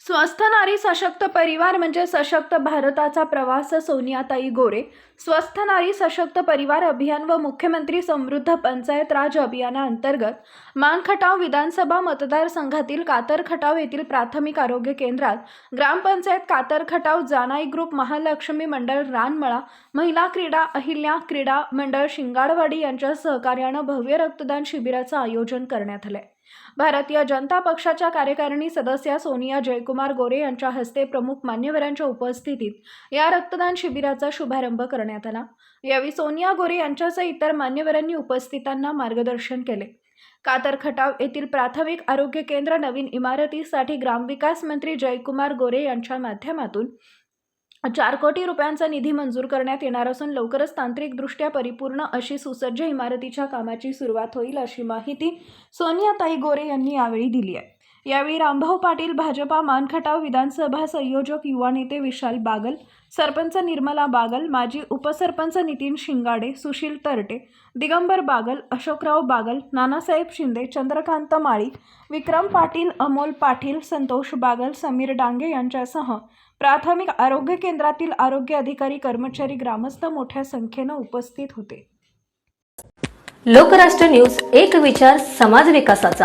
स्वस्थ नारी सशक्त परिवार म्हणजे सशक्त भारताचा प्रवास सोनियाताई गोरे. स्वस्थ नारी सशक्त परिवार अभियान व मुख्यमंत्री समृद्ध पंचायत राज अभियानाअंतर्गत मानखटाव विधानसभा मतदारसंघातील कातरखटाव येथील प्राथमिक आरोग्य केंद्रात ग्रामपंचायत कातरखटाव जानाई ग्रुप महालक्ष्मी मंडळ रानमळा महिला क्रीडा अहिल्या क्रीडा मंडळ शिंगाडवाडी यांच्या सहकार्यानं भव्य रक्तदान शिबिराचं आयोजन करण्यात आलंय. भारतीय जनता पक्षाच्या कार्यकारिणी सदस्या सोनिया जयकुमार गोरे यांच्या हस्ते प्रमुख मान्यवरांच्या उपस्थितीत या रक्तदान शिबिराचा शुभारंभ करण्यात आला. यावेळी सोनिया गोरे यांच्यासह इतर मान्यवरांनी उपस्थितांना मार्गदर्शन केले. कातर खटाव येथील प्राथमिक आरोग्य केंद्र नवीन इमारतीसाठी ग्रामविकास मंत्री जयकुमार गोरे यांच्या माध्यमातून चार कोटी रुपयांचा निधी मंजूर करण्यात येणार असून लवकरच तांत्रिकदृष्ट्या परिपूर्ण अशी सुसज्ज इमारतीच्या कामाची सुरुवात होईल अशी माहिती सोनियाताई गोरे यांनी यावेळी दिली आहे. यावेळी रामभाऊ पाटील भाजपा मानखटाव विधानसभा संयोजक युवा नेते विशाल बागल सरपंच निर्मला बागल माजी उपसरपंच नितीन शिंगाडे सुशील तरटे दिगंबर बागल अशोकराव बागल नानासाहेब शिंदे चंद्रकांत माळी विक्रम पाटील अमोल पाटील संतोष बागल समीर डांगे यांच्यासह प्राथमिक आरोग्य केंद्रातील आरोग्य अधिकारी कर्मचारी ग्रामस्थ मोठ्या संख्येनं उपस्थित होते. लोकराष्ट्र न्यूज एक विचार समाज विकासाचा.